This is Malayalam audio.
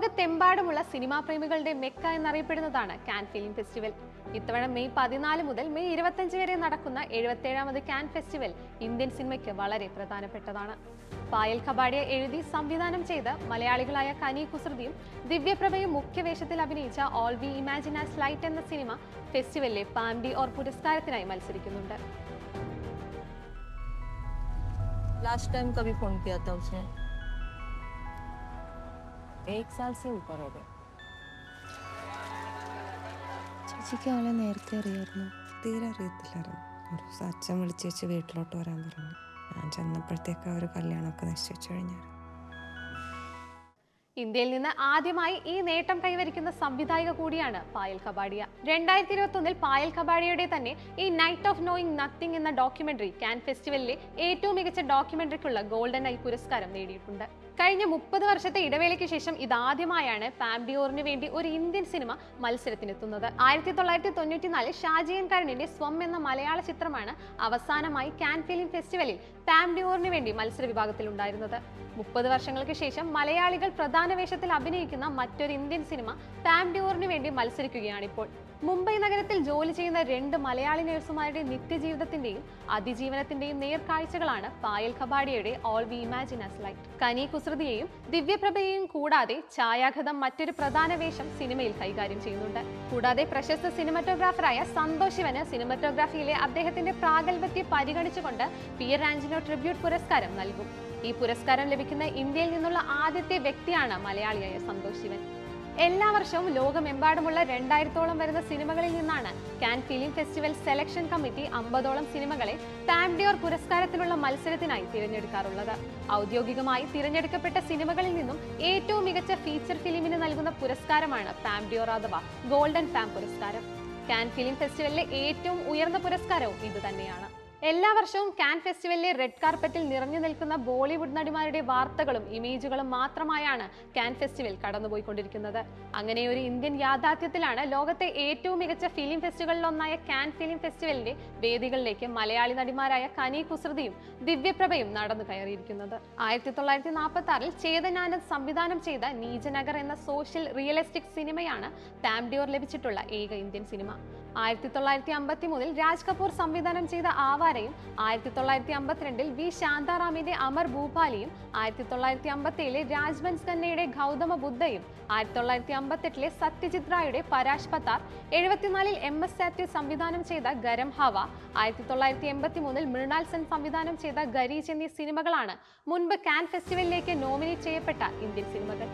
ലോകത്തെമ്പാടുമുള്ള സിനിമാ പ്രേമികളുടെ മെക്ക എന്നറിയപ്പെടുന്നതാണ് കാൻ ഫിലിം ഫെസ്റ്റിവൽ ഇത്തവണ മെയ് പതിനാല് മുതൽ മെയ് ഇരുപത്തഞ്ച് വരെ നടക്കുന്ന എഴുപത്തേഴാമത് കാൻ ഫെസ്റ്റിവൽ ഇന്ത്യൻ സിനിമയ്ക്ക് വളരെ പ്രധാനപ്പെട്ടതാണ്. പായൽ ഖബാഡിയെ എഴുതി സംവിധാനം ചെയ്ത് മലയാളികളായ കനി കുസൃതിയും ദിവ്യപ്രഭയും മുഖ്യവേഷത്തിൽ അഭിനയിച്ച all we imagine as light എന്ന സിനിമ ഫെസ്റ്റിവലിലെ പാംഡി ഓർ പുരസ്കാരത്തിനായി മത്സരിക്കുന്നുണ്ട്. ലാസ്റ്റ് ടൈം കവി ഫോൺ കിയാ एक साल से ऊपर हो गए ചേച്ചിക്ക് ആളെ നേരത്തെ അറിയായിരുന്നു തീരെ അറിയത്തില്ലായിരുന്നു ഒരു ദിവസം അച്ഛൻ വിളിച്ച് വെച്ച് വീട്ടിലോട്ട് വരാൻ പറഞ്ഞു ഞാൻ ചെന്നപ്പോഴത്തേക്ക് അവർ കല്യാണമൊക്കെ നിശ്ചയിച്ചു കഴിഞ്ഞായിരുന്നു ഇന്ത്യയിൽ നിന്ന് ആദ്യമായി ഈ നേട്ടം കൈവരിക്കുന്ന സംവിധായിക കൂടിയാണ് പായൽ കബാഡിയ രണ്ടായിരത്തി ഇരുപത്തി ഒന്നിൽ പായൽ കബാഡിയയുടെ തന്നെ ഈ നൈറ്റ് ഓഫ് നോയിങ് നത്തിങ് എന്ന ഡോക്യുമെന്ററി കാൻ ഫെസ്റ്റിവലിലെ ഏറ്റവും മികച്ച ഡോക്യുമെന്ററിക്കുള്ള ഗോൾഡൻ ഐ പുരസ്കാരം നേടിയിട്ടുണ്ട് കഴിഞ്ഞ മുപ്പത് വർഷത്തെ ഇടവേളയ്ക്ക് ശേഷം ഇതാദ്യമായാണ് പാംഡിയോറിന് വേണ്ടി ഒരു ഇന്ത്യൻ സിനിമ മത്സരത്തിനെത്തുന്നത്. ആയിരത്തി തൊള്ളായിരത്തി തൊണ്ണൂറ്റിനാലിൽ ഷാജിയൻ കരണിന്റെ സ്വം എന്ന മലയാള ചിത്രമാണ് അവസാനമായി കാൻ ഫിലിം ഫെസ്റ്റിവലിൽ പാംഡിയോറിന് വേണ്ടി മത്സര വിഭാഗത്തിൽ ഉണ്ടായിരുന്നത്. മുപ്പത് വർഷങ്ങൾക്ക് ശേഷം മലയാളികൾ പ്രധാന വേഷത്തിൽ അഭിനയിക്കുന്ന മറ്റൊരു ഇന്ത്യൻ സിനിമ പാംഡിയോറിന് വേണ്ടി മത്സരിക്കുകയാണിപ്പോൾ. മുംബൈ നഗരത്തിൽ ജോലി ചെയ്യുന്ന രണ്ട് മലയാളി നഴ്സുമാരുടെ നിത്യജീവിതത്തിന്റെയും അതിജീവനത്തിന്റെയും നേർക്കാഴ്ചകളാണ് Payal ഖബാഡിയയുടെ all we imagine as light Kani കുസൃതിയെയും ദിവ്യപ്രഭയെയും കൂടാതെ ഛായാഘതം മറ്റൊരു പ്രധാന വേഷം സിനിമയിൽ കൈകാര്യം ചെയ്യുന്നുണ്ട്. കൂടാതെ പ്രശസ്ത സിനിമറ്റോഗ്രാഫറായ സന്തോഷ് ശിവന് സിനിമറ്റോഗ്രാഫിയിലെ അദ്ദേഹത്തിന്റെ പ്രാഗൽഭ്യത്തെ പരിഗണിച്ചുകൊണ്ട് പി എർ ആഞ്ചനോ ട്രിബ്യൂട്ട് പുരസ്കാരം നൽകും. ഈ പുരസ്കാരം ലഭിക്കുന്ന ഇന്ത്യയിൽ നിന്നുള്ള ആദ്യത്തെ വ്യക്തിയാണ് മലയാളിയായ സന്തോഷ് ശിവൻ. എല്ലാ വർഷവും ലോകമെമ്പാടുമുള്ള രണ്ടായിരത്തോളം വരുന്ന സിനിമകളിൽ നിന്നാണ് Cannes film festival selection committee അമ്പതോളം സിനിമകളെ പാംഡിയോർ പുരസ്കാരത്തിനുള്ള മത്സരത്തിനായി തിരഞ്ഞെടുക്കാറുള്ളത്. ഔദ്യോഗികമായി തിരഞ്ഞെടുക്കപ്പെട്ട സിനിമകളിൽ നിന്നും ഏറ്റവും മികച്ച ഫീച്ചർ ഫിലിമിന് നൽകുന്ന പുരസ്കാരമാണ് പാംഡിയോർ അഥവാ ഗോൾഡൻ പാം പുരസ്കാരം. കാൻ ഫിലിം ഫെസ്റ്റിവലിലെ ഏറ്റവും ഉയർന്ന പുരസ്കാരവും ഇത് തന്നെയാണ് എല്ലാ വർഷവും കാൻ ഫെസ്റ്റിവലിലെ റെഡ് കാർപ്പറ്റിൽ നിറഞ്ഞു നിൽക്കുന്ന ബോളിവുഡ് നടിമാരുടെ വാർത്തകളും ഇമേജുകളും മാത്രമായാണ് കാൻ ഫെസ്റ്റിവൽ കടന്നുപോയിക്കൊണ്ടിരിക്കുന്നത്. അങ്ങനെ ഒരു ഇന്ത്യൻ യാഥാർത്ഥ്യത്തിലാണ് ലോകത്തെ ഏറ്റവും മികച്ച ഫിലിം ഫെസ്റ്റിവലിലൊന്നായ കാൻ ഫിലിം ഫെസ്റ്റിവലിന്റെ വേദികളിലേക്ക് മലയാളി നടിമാരായ കനി കുസൃതിയും ദിവ്യപ്രഭയും നടന്നു കയറിയിരിക്കുന്നത്. ആയിരത്തി തൊള്ളായിരത്തി നാൽപ്പത്തി ആറിൽ ചേതനാനന്ദ് സംവിധാനം ചെയ്ത നീജനഗർ എന്ന സോഷ്യൽ റിയലിസ്റ്റിക് സിനിമയാണ് പാംഡിയോർ ലഭിച്ചിട്ടുള്ള ഏക ഇന്ത്യൻ സിനിമ. ആയിരത്തി തൊള്ളായിരത്തി അമ്പത്തി മൂന്നിൽ രാജ് കപൂർ സംവിധാനം ചെയ്ത ആവാരയും ആയിരത്തി തൊള്ളായിരത്തി അമ്പത്തിരണ്ടിൽ വി. ശാന്താറാമിന്റെ അമർ ഭൂപാലിയും ആയിരത്തി തൊള്ളായിരത്തി അമ്പത്തിയേഴിലെ രാജ്വൻസ് ഖന്നയുടെ ഗൗതമ ബുദ്ധയും ആയിരത്തി തൊള്ളായിരത്തി അമ്പത്തെട്ടിലെ സത്യജിത് റായുടെ പരാശ് പത്താർ എഴുപത്തിനാലിൽ എം. എസ്. സാത്യു സംവിധാനം ചെയ്ത ഗരം ഹവ ആയിരത്തി തൊള്ളായിരത്തി എൺപത്തി മൂന്നിൽ മൃണാൽ സെൻ സംവിധാനം ചെയ്ത ഗരീജ് എന്നീ സിനിമകളാണ് മുൻപ് കാൻ ഫെസ്റ്റിവലിലേക്ക് നോമിനേറ്റ് ചെയ്യപ്പെട്ട ഇന്ത്യൻ സിനിമകൾ.